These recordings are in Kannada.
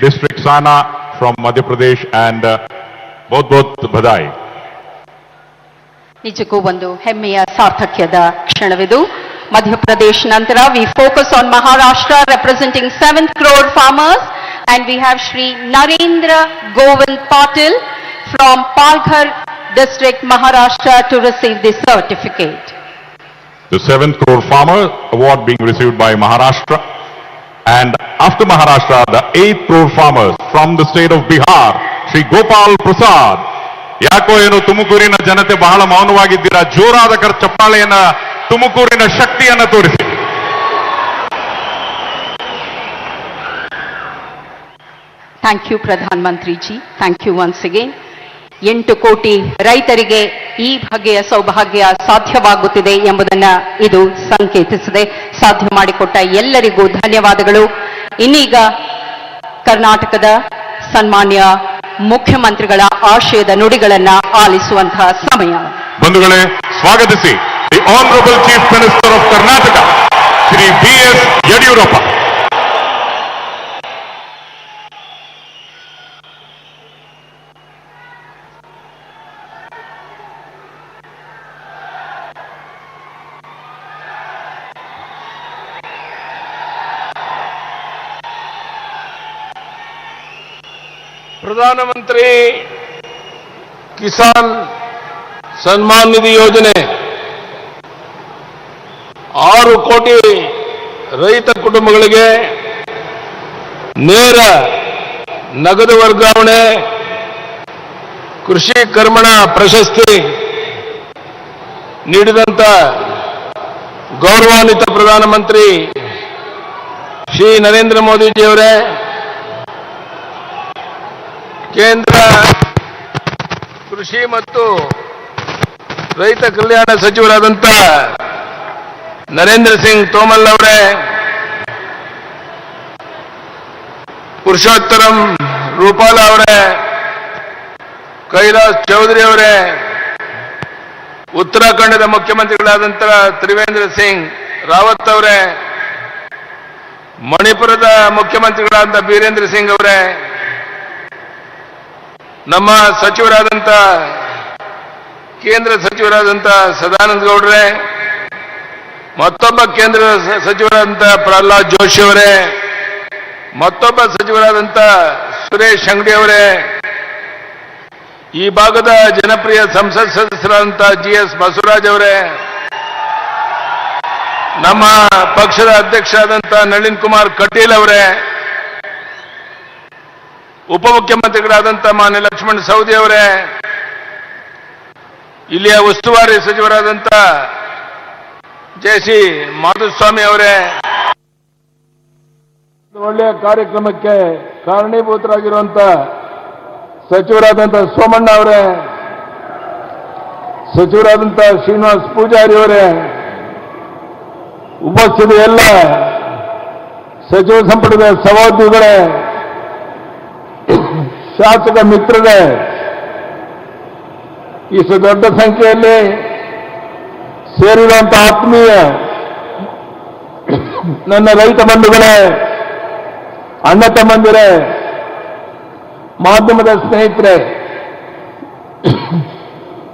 district Sana from Madhya Pradesh and uh, both both Badai. ನಿಜಕ್ಕೂ ಒಂದು ಹೆಮ್ಮೆಯ ಸಾರ್ಥಕ್ಯದ ಕ್ಷಣವಿದು ಮಧ್ಯಪ್ರದೇಶ್ ನಂತರ we focus on Maharashtra representing seventh crore farmers and we have Shri Narendra Govind Patil from Palghar district Maharashtra to receive the certificate The seventh crore farmer award being received by Maharashtra. And after Maharashtra, the eighth crore farmers from the state of Bihar, Sri Gopal Prasad. ಯಾಕೋ ಏನು ತುಮಕೂರಿನ ಜನತೆ ಬಹಳ ಮೌನವಾಗಿದ್ದೀರಾ? ಜೋರಾದ ಕರ್ ಚಪ್ಪಾಳೆಯನ್ನ ತುಮಕೂರಿನ ಶಕ್ತಿಯನ್ನ ತೋರಿಸಿ. ಥ್ಯಾಂಕ್ ಯು ಪ್ರಧಾನ ಮಂತ್ರಿ ji thank you once again ಎಂಟು ಕೋಟಿ ರೈತರಿಗೆ ಈ ಬಗೆಯ ಸೌಭಾಗ್ಯ ಸಾಧ್ಯವಾಗುತ್ತಿದೆ ಎಂಬುದನ್ನ ಇದು ಸಂಕೇತಿಸಿದೆ ಸಾಧ್ಯ ಮಾಡಿಕೊಟ್ಟ ಎಲ್ಲರಿಗೂ ಧನ್ಯವಾದಗಳು. ಇನ್ನೀಗ ಕರ್ನಾಟಕದ ಸನ್ಮಾನ್ಯ ಮುಖ್ಯಮಂತ್ರಿಗಳ ಆಶಯದ ನುಡಿಗಳನ್ನ ಆಲಿಸುವಂತಹ ಸಮಯ. ಬಂಧುಗಳೇ, ಸ್ವಾಗತಿಸಿ the honourable chief minister of Karnataka, Shri B S Yediyurappa. Pradhan Mantri Kisan Samman ನಿಧಿ ಯೋಜನೆ. ಆರು ಕೋಟಿ ರೈತ ಕುಟುಂಬಗಳಿಗೆ ನೇರ ನಗದು ವರ್ಗಾವಣೆ, ಕೃಷಿ ಕರ್ಮಣ ಪ್ರಶಸ್ತಿ ನೀಡಿದಂತ ಗೌರವಾನ್ವಿತ ಪ್ರಧಾನಮಂತ್ರಿ ಶ್ರೀ ನರೇಂದ್ರ ಮೋದಿಜಿಯವರೇ ಕೇಂದ್ರ ಕೃಷಿ ಮತ್ತು ರೈತ ಕಲ್ಯಾಣ ಸಚಿವರಾದಂಥ ನರೇಂದ್ರ ಸಿಂಗ್ ತೋಮಲ್ ಅವರೇ, ಪುರುಷೋತ್ತರಂ ರೂಪಾಲ ಅವರೇ, ಕೈಲಾಸ್ ಚೌಧರಿ ಅವರೇ, ಉತ್ತರಾಖಂಡದ ಮುಖ್ಯಮಂತ್ರಿಗಳಾದಂಥ ತ್ರಿವೇಂದ್ರ ಸಿಂಗ್ ರಾವತ್ ಅವರೇ, ಮಣಿಪುರದ ಮುಖ್ಯಮಂತ್ರಿಗಳಾದಂಥ ಬೀರೇಂದ್ರ ಸಿಂಗ್ ಅವರೇ ನಮ್ಮ ಸಚಿವರಾದಂಥ ಕೇಂದ್ರ ಸಚಿವರಾದಂಥ ಸದಾನಂದ ಗೌಡ್ರೆ, ಮತ್ತೊಬ್ಬ ಕೇಂದ್ರ ಸಚಿವರಾದಂತ ಸಚಿವರಾದಂಥ ಪ್ರಹ್ಲಾದ್ ಜೋಶಿ ಅವರೇ, ಮತ್ತೊಬ್ಬ ಸಚಿವರಾದಂಥ ಸುರೇಶ್ ಅಂಗಡಿ ಅವರೇ, ಈ ಭಾಗದ ಜನಪ್ರಿಯ ಸಂಸತ್ ಸದಸ್ಯರಾದಂಥ ಜಿ ಎಸ್ ಬಸವರಾಜ್ ಅವರೇ, ನಮ್ಮ ಪಕ್ಷದ ಅಧ್ಯಕ್ಷರಾದಂಥ ನಳಿನ್ ಕುಮಾರ್ ಕಟೀಲ್ ಅವರೇ ಉಪಮುಖ್ಯಮಂತ್ರಿಗಳಾದಂಥ ಮಾನ್ಯ ಲಕ್ಷ್ಮಣ್ ಸವದಿ ಅವರೇ, ಇಲ್ಲಿಯ ಉಸ್ತುವಾರಿ ಸಚಿವರಾದಂಥ ಜೆ ಸಿ ಮಾಧುಸ್ವಾಮಿ ಅವರೇ ಒಳ್ಳೆಯ ಕಾರ್ಯಕ್ರಮಕ್ಕೆ ಕಾರಣೀಭೂತರಾಗಿರುವಂತ ಸಚಿವರಾದಂಥ ಸೋಮಣ್ಣ ಅವರೇ, ಸಚಿವರಾದಂಥ ಶ್ರೀನಿವಾಸ್ ಪೂಜಾರಿ ಅವರೇ ಉಪಸ್ಥಿತಿ ಎಲ್ಲ ಸಚಿವ ಸಂಪುಟದ ಸಹೋದ್ಯೋಗಿಗಳೇ ಶಾಸಕ ಮಿತ್ರರೇ ಇಷ್ಟು ದೊಡ್ಡ ಸಂಖ್ಯೆಯಲ್ಲಿ ಸೇರಿರುವಂತ ಆತ್ಮೀಯ ನನ್ನ ರೈತ ಬಂಧುಗಳೇ, ಅಣ್ಣ ತಮ್ಮಂದಿರೇ, ಮಾಧ್ಯಮದ ಸ್ನೇಹಿತರೆ,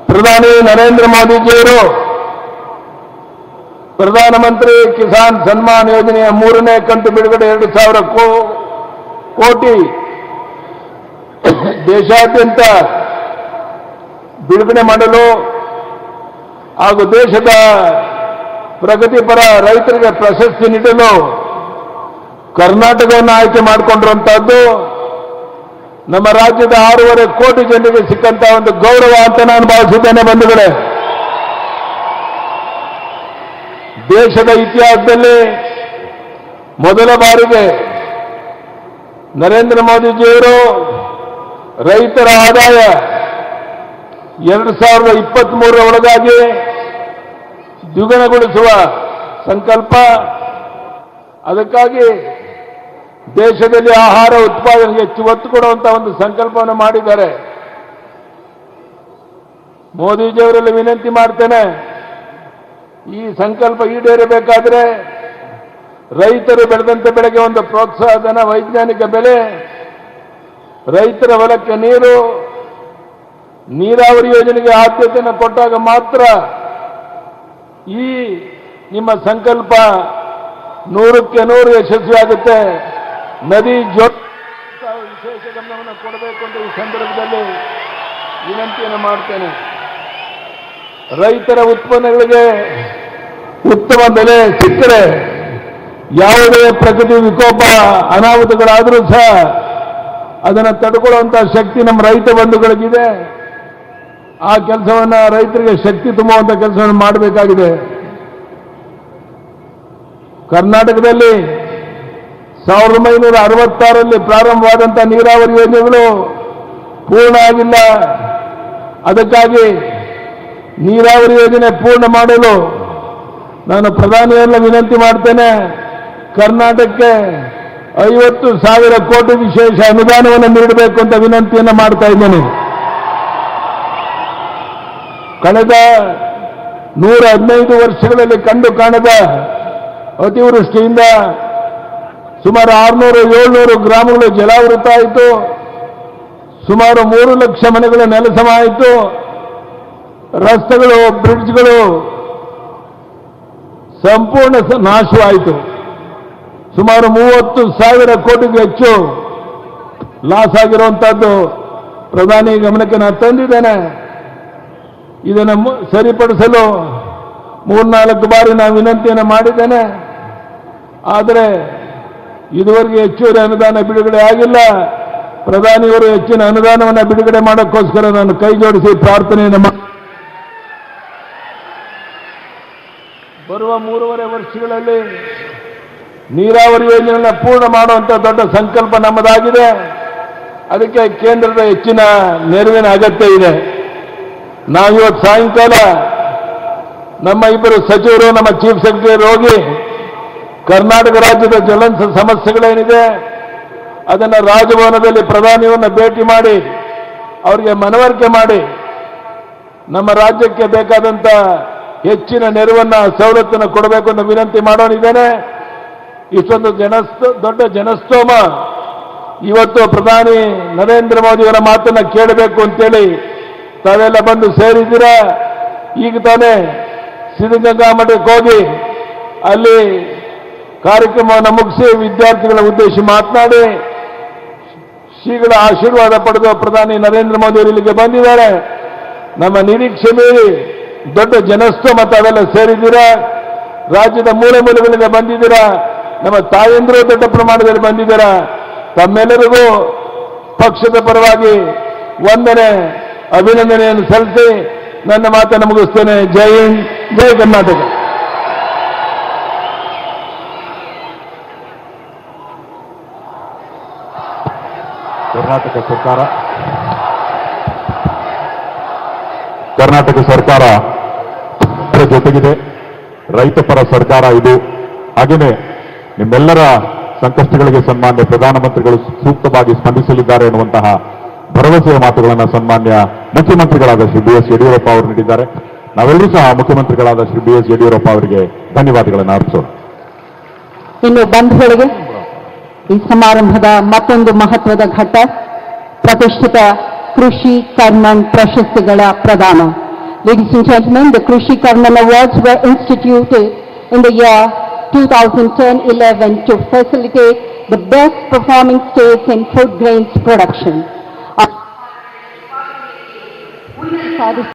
ಪ್ರಧಾನಿ ನರೇಂದ್ರ ಮೋದಿಜಿಯವರು, ಪ್ರಧಾನಮಂತ್ರಿ ಕಿಸಾನ್ ಸನ್ಮಾನ್ ಯೋಜನೆಯ ಮೂರನೇ ಕಂತು ಬಿಡುಗಡೆ ಎರಡು ಸಾವಿರ ಕೋಟಿ ದೇಶಾದ್ಯಂತ ಬಿಡುಗಡೆ ಮಾಡಲು ಹಾಗೂ ದೇಶದ ಪ್ರಗತಿಪರ ರೈತರಿಗೆ ಪ್ರಶಸ್ತಿ ನೀಡಲು ಕರ್ನಾಟಕವನ್ನು ಆಯ್ಕೆ ಮಾಡಿಕೊಂಡಿರುವಂತಹದ್ದು ನಮ್ಮ ರಾಜ್ಯದ ಆರೂವರೆ ಕೋಟಿ ಜನರಿಗೆ ಸಿಕ್ಕಂತ ಒಂದು ಗೌರವ ಅಂತ ನಾನು ಭಾವಿಸಿದ್ದೇನೆ ಬಂಧುಗಳೇ. ದೇಶದ ಇತಿಹಾಸದಲ್ಲಿ ಮೊದಲ ಬಾರಿಗೆ ನರೇಂದ್ರ ಮೋದಿಜಿಯವರು ರೈತರ ಆದಾಯ ಎರಡು ಸಾವಿರದ ಇಪ್ಪತ್ತ್ ಒಳಗಾಗಿ ದ್ವಿಗುಣಗೊಳಿಸುವ ಸಂಕಲ್ಪ. ಅದಕ್ಕಾಗಿ ದೇಶದಲ್ಲಿ ಆಹಾರ ಉತ್ಪಾದನೆಗೆ ಹೆಚ್ಚು ಒತ್ತು ಕೊಡುವಂತಹ ಒಂದು ಸಂಕಲ್ಪವನ್ನು ಮಾಡಿದ್ದಾರೆ. ಮೋದಿಜಿಯವರಲ್ಲಿ ವಿನಂತಿ ಮಾಡ್ತೇನೆ, ಈ ಸಂಕಲ್ಪ ಈಡೇರಬೇಕಾದ್ರೆ ರೈತರು ಬೆಳೆದಂತೆ ಬೆಳೆಗೆ ಒಂದು ಪ್ರೋತ್ಸಾಹಧನ, ವೈಜ್ಞಾನಿಕ ಬೆಲೆ ರೈತರ ಹೊಲಕ್ಕೆ ನೀರು, ನೀರಾವರಿ ಯೋಜನೆಗೆ ಆದ್ಯತೆಯನ್ನು ಕೊಟ್ಟಾಗ ಮಾತ್ರ ಈ ನಿಮ್ಮ ಸಂಕಲ್ಪ ನೂರಕ್ಕೆ ನೂರು ಯಶಸ್ವಿಯಾಗುತ್ತೆ. ನದಿ ಜೋ ವಿಶೇಷ ಗಮನವನ್ನು ಕೊಡಬೇಕು ಅಂತ ಈ ಸಂದರ್ಭದಲ್ಲಿ ವಿನಂತಿಯನ್ನು ಮಾಡ್ತೇನೆ. ರೈತರ ಉತ್ಪನ್ನಗಳಿಗೆ ಉತ್ತಮ ಬೆಲೆ ಸಿಕ್ಕರೆ ಯಾವುದೇ ಪ್ರಕೃತಿ ವಿಕೋಪ, ಅನಾಹುತಗಳಾದರೂ ಸಹ ಅದನ್ನು ತಡ್ಕೊಳ್ಳುವಂಥ ಶಕ್ತಿ ನಮ್ಮ ರೈತ ಬಂಧುಗಳಿಗಿದೆ. ಆ ಕೆಲಸವನ್ನು ರೈತರಿಗೆ ಶಕ್ತಿ ತುಂಬುವಂಥ ಕೆಲಸವನ್ನು ಮಾಡಬೇಕಾಗಿದೆ. ಕರ್ನಾಟಕದಲ್ಲಿ ಸಾವಿರದ ಒಂಬೈನೂರ ಅರವತ್ತಾರಲ್ಲಿ ಪ್ರಾರಂಭವಾದಂಥ ನೀರಾವರಿ ಯೋಜನೆಗಳು ಪೂರ್ಣ ಆಗಿಲ್ಲ. ಅದಕ್ಕಾಗಿ ನೀರಾವರಿ ಯೋಜನೆ ಪೂರ್ಣ ಮಾಡಲು ನಾನು ಪ್ರಧಾನಿಯನ್ನು ವಿನಂತಿ ಮಾಡ್ತೇನೆ. ಕರ್ನಾಟಕಕ್ಕೆ ಐವತ್ತು ಸಾವಿರ ಕೋಟಿ ವಿಶೇಷ ಅನುದಾನವನ್ನು ನೀಡಬೇಕು ಅಂತ ವಿನಂತಿಯನ್ನು ಮಾಡ್ತಾ ಇದ್ದೇನೆ. ಕಳೆದ ನೂರ ಹದಿನೈದು ವರ್ಷಗಳಲ್ಲಿ ಕಂಡು ಕಾಣದ ಅತಿವೃಷ್ಟಿಯಿಂದ ಸುಮಾರು ಆರುನೂರು, ಏಳ್ನೂರು ಗ್ರಾಮಗಳು ಜಲಾವೃತ ಆಯಿತು. ಸುಮಾರು ಮೂರು ಲಕ್ಷ ಮನೆಗಳು ನೆಲಸಮ ಆಯಿತು. ರಸ್ತೆಗಳು, ಬ್ರಿಡ್ಜ್ಗಳು ಸಂಪೂರ್ಣ ನಾಶವಾಯಿತು. ಸುಮಾರು ಮೂವತ್ತು ಸಾವಿರ ಕೋಟಿಗೂ ಹೆಚ್ಚು ಲಾಸ್ ಆಗಿರುವಂತಹದ್ದು ಪ್ರಧಾನಿ ಗಮನಕ್ಕೆ ನಾನು ತಂದಿದ್ದೇನೆ. ಇದನ್ನು ಸರಿಪಡಿಸಲು ಮೂರ್ನಾಲ್ಕು ಬಾರಿ ನಾನು ವಿನಂತಿಯನ್ನು ಮಾಡಿದ್ದೇನೆ. ಆದರೆ ಇದುವರೆಗೆ ಹೆಚ್ಚುವರಿ ಅನುದಾನ ಬಿಡುಗಡೆ ಆಗಿಲ್ಲ. ಪ್ರಧಾನಿಯವರು ಹೆಚ್ಚಿನ ಅನುದಾನವನ್ನು ಬಿಡುಗಡೆ ಮಾಡೋಕ್ಕೋಸ್ಕರ ನಾನು ಕೈ ಜೋಡಿಸಿ ಪ್ರಾರ್ಥನೆಯನ್ನು ಮಾಡಿ ಬರುವ ಮೂರುವರೆ ವರ್ಷಗಳಲ್ಲಿ ನೀರಾವರಿ ಯೋಜನೆಯನ್ನು ಪೂರ್ಣ ಮಾಡುವಂತ ದೊಡ್ಡ ಸಂಕಲ್ಪ ನಮ್ಮದಾಗಿದೆ. ಅದಕ್ಕೆ ಕೇಂದ್ರದ ಹೆಚ್ಚಿನ ನೆರವಿನ ಅಗತ್ಯ ಇದೆ. ನಾವಿವತ್ತು ಸಾಯಂಕಾಲ ನಮ್ಮ ಇಬ್ಬರು ಸಚಿವರು, ನಮ್ಮ ಚೀಫ್ ಸೆಕ್ರೆಟರಿ ಹೋಗಿ ಕರ್ನಾಟಕ ರಾಜ್ಯದ ಜ್ವಲಂತ ಸಮಸ್ಯೆಗಳೇನಿದೆ, ಅದನ್ನು ರಾಜಭವನದಲ್ಲಿ ಪ್ರಧಾನಿಯವರನ್ನ ಭೇಟಿ ಮಾಡಿ, ಅವರಿಗೆ ಮನವರಿಕೆ ಮಾಡಿ, ನಮ್ಮ ರಾಜ್ಯಕ್ಕೆ ಬೇಕಾದಂಥ ಹೆಚ್ಚಿನ ನೆರವನ್ನ, ಸವಲತ್ತನ್ನು ಕೊಡಬೇಕು ಅಂತ ವಿನಂತಿ ಮಾಡೋನಿದ್ದೇನೆ. ಇಷ್ಟೊಂದು ಜನಸ್ತ ದೊಡ್ಡ ಜನಸ್ತೋಮ. ಇವತ್ತು ಪ್ರಧಾನಿ ನರೇಂದ್ರ ಮೋದಿಯವರ ಮಾತನ್ನ ಕೇಳಬೇಕು ಅಂತೇಳಿ ತಾವೆಲ್ಲ ಬಂದು ಸೇರಿದ್ದೀರಾ? ಈಗ ತಾನೇ ಸಿದ್ಧಗಂಗಾ ಮಠಕ್ಕೆ ಹೋಗಿ ಅಲ್ಲಿ ಕಾರ್ಯಕ್ರಮವನ್ನು ಮುಗಿಸಿ ವಿದ್ಯಾರ್ಥಿಗಳ ಉದ್ದೇಶಿ ಮಾತನಾಡಿ ಶ್ರೀಗಳ ಆಶೀರ್ವಾದ ಪಡೆದು ಪ್ರಧಾನಿ ನರೇಂದ್ರ ಮೋದಿ ಇಲ್ಲಿಗೆ ಬಂದಿದ್ದಾರೆ. ನಮ್ಮ ನಿರೀಕ್ಷೆ ಮೀರಿ ದೊಡ್ಡ ಜನಸ್ತೋಮ ತಾವೆಲ್ಲ ಸೇರಿದ್ದೀರಾ? ರಾಜ್ಯದ ಮೂಲೆ ಮೂಲೆಗಳಿಂದ ಬಂದಿದ್ದೀರಾ? ನಮ್ಮ ತಾಯಂದಿರು ದೊಡ್ಡ ಪ್ರಮಾಣದಲ್ಲಿ ಬಂದಿದ್ದೀರ? ತಮ್ಮೆಲ್ಲರಿಗೂ ಪಕ್ಷದ ಪರವಾಗಿ ವಂದನೆ, ಅಭಿನಂದನೆಯನ್ನು ಸಲ್ಲಿಸಿ ನನ್ನ ಮಾತನ್ನು ಮುಗಿಸ್ತೇನೆ. ಜೈ ಹಿಂದ್, ಜೈ ಕರ್ನಾಟಕ. ಕರ್ನಾಟಕ ಸರ್ಕಾರ. ಕರ್ನಾಟಕ ಸರ್ಕಾರ ಜೊತೆಗಿದೆ. ರೈತ ಪರ ಸರ್ಕಾರ ಇದು. ಹಾಗೆಯೇ ನಿಮ್ಮೆಲ್ಲರ ಸಂಕಷ್ಟಗಳಿಗೆ ಸನ್ಮಾನ್ಯ ಪ್ರಧಾನಮಂತ್ರಿಗಳು ಸೂಕ್ತವಾಗಿ ಸ್ಪಂದಿಸಲಿದ್ದಾರೆ ಎನ್ನುವಂತಹ ಭರವಸೆಯ ಮಾತುಗಳನ್ನು ಸನ್ಮಾನ್ಯ ಮುಖ್ಯಮಂತ್ರಿಗಳಾದ ಶ್ರೀ ಬಿ ಎಸ್ ಯಡಿಯೂರಪ್ಪ ಅವರು ನೀಡಿದ್ದಾರೆ. ನಾವೆಲ್ಲರೂ ಸಹ ಮುಖ್ಯಮಂತ್ರಿಗಳಾದ ಶ್ರೀ ಬಿ ಎಸ್ ಯಡಿಯೂರಪ್ಪ ಅವರಿಗೆ ಧನ್ಯವಾದಗಳನ್ನು ಅರ್ಪಿಸೋಣ. ಇನ್ನು ಬಂಧುಗಳಿಗೆ ಈ ಸಮಾರಂಭದ ಮತ್ತೊಂದು ಮಹತ್ವದ ಘಟ್ಟ ಪ್ರತಿಷ್ಠಿತ ಕೃಷಿ ಕರ್ಮನ್ ಪ್ರಶಸ್ತಿಗಳ ಪ್ರದಾನ. Ladies and gentlemen the Krishi Karman awards were in the year 2010-11 to facilitate the best performing states in food grains production. Uh,